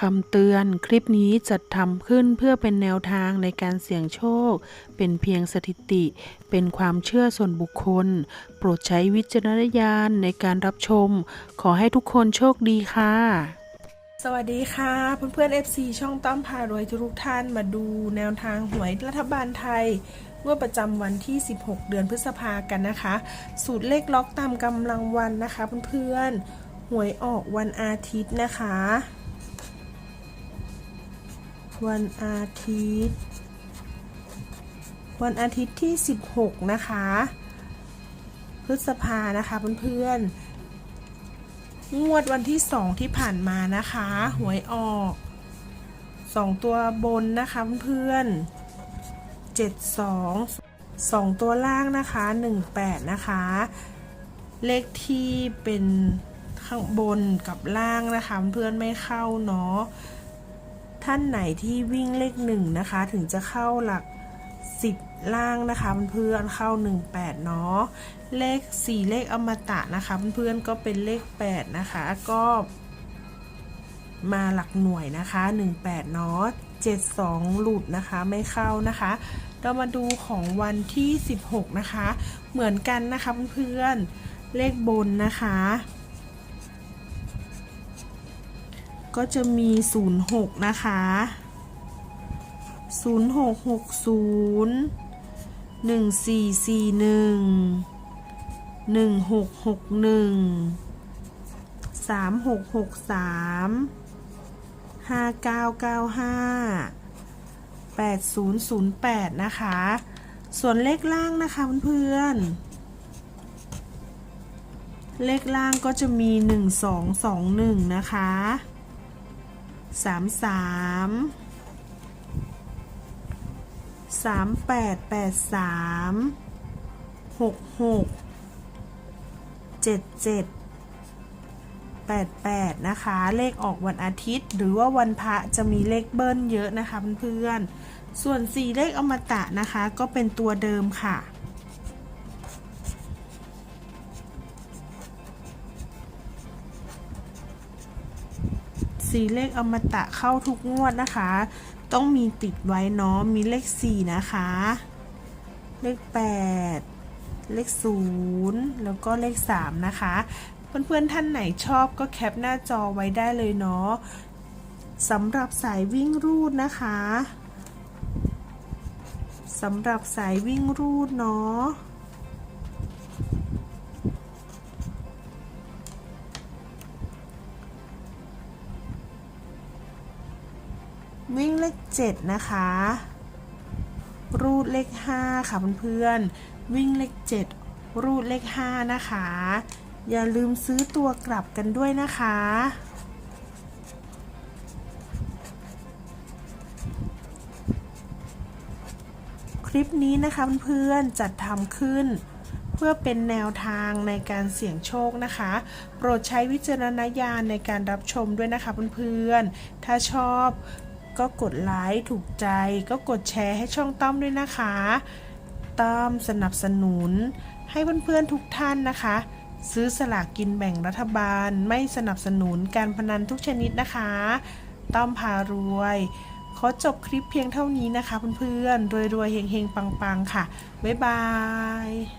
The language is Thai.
คำเตือนคลิปนี้จัดทำขึ้นเพื่อเป็นแนวทางในการเสี่ยงโชค เป็นเพียงสถิติ เป็นความเชื่อส่วนบุคคล โปรดใช้วิจารณญาณในการรับชม ขอให้ทุกคนโชคดีค่ะ สวัสดีค่ะเพื่อนๆ FC ช่องต้อมพารวยทุกท่านมาดูแนวทางหวยรัฐบาลไทยงวดประจำวันที่ 16 เดือนพฤษภากันนะคะ สูตรเลขล็อกตามกำลังวันนะคะเพื่อนๆหวยออกวันอาทิตย์นะคะ วันอาทิตย์ วันอาทิตย์ที่ 16 นะคะ พฤษภานะคะเพื่อนๆงวดวันที่สองที่ผ่านมานะคะ หวยออกสองตัวบนนะคะเพื่อนเจ็ดสองสองตัวล่างนะคะหนึ่งแปดนะคะ เลขที่เป็นข้างบนกับล่างนะคะ เพื่อนไม่เข้าเนาะ ท่านไหนที่วิ่งเลขหนึ่งนะคะ ถึงจะเข้าหลักสิบล่างนะคะเพื่อนๆเข้า 18 เนาะเลข 4 เลขอมตะนะคะเพื่อนๆก็เป็นเลข 8 นะคะ ก็มาหลักหน่วยนะคะ 18 เนาะ72 หลุดนะคะไม่เข้านะคะ เรามาดูของวันที่ 16 นะคะ เหมือนกันนะคะเพื่อนๆเลขบนนะคะ ก็จะมี 06 นะคะ 0660 1441 1661 3663 5995 8008 นะคะ ส่วนเลขล่างนะคะเพื่อนเลขล่างก็จะมี 1221 นะคะ 33สามแปดแปดสามหกหกเจ็ดเจ็ดแปดแปดนะคะ เลขออกวันอาทิตย์ หรือว่าวันพระจะมีเลขเบิ้ลเยอะนะคะเพื่อนๆส่วนสี่เลขอมตะนะคะ ก็เป็นตัวเดิมค่ะ สีเลขอมตะเข้าทุกงวดนะคะ ต้องมีติดไว้เนาะมีเลข4นะคะ เลข8เลข0แล้วก็เลข3นะคะเพื่อนๆท่านไหนชอบก็แคปหน้าจอไว้ได้เลยเนาะสำหรับสายวิ่งรูดนะคะสำหรับสายวิ่งรูดเนาะ วิ่งเลข 7 นะคะ รูดเลข 5 ค่ะเพื่อนๆ วิ่งเลข 7 รูดเลข 5 นะคะ อย่าลืมซื้อตัวกลับกันด้วยนะคะ คลิปนี้นะคะเพื่อนๆ จัดทำขึ้นเพื่อเป็นแนวทางในการเสี่ยงโชคนะคะ โปรดใช้วิจารณญาณในการรับชมด้วยนะคะเพื่อนๆ ถ้าชอบ ก็กดไลค์ถูกใจ ก็กดแชร์ให้ช่องต้อมด้วยนะคะต้อมสนับสนุน ให้เพื่อนๆทุกท่านนะคะ ซื้อสลากกินแบ่งรัฐบาล ไม่สนับสนุนการพนันทุกชนิดนะคะ ต้อมพารวย ขอจบคลิปเพียงเท่านี้นะคะเพื่อนๆรวยๆเฮงๆ ปังๆ ค่ะ บ๊ายบาย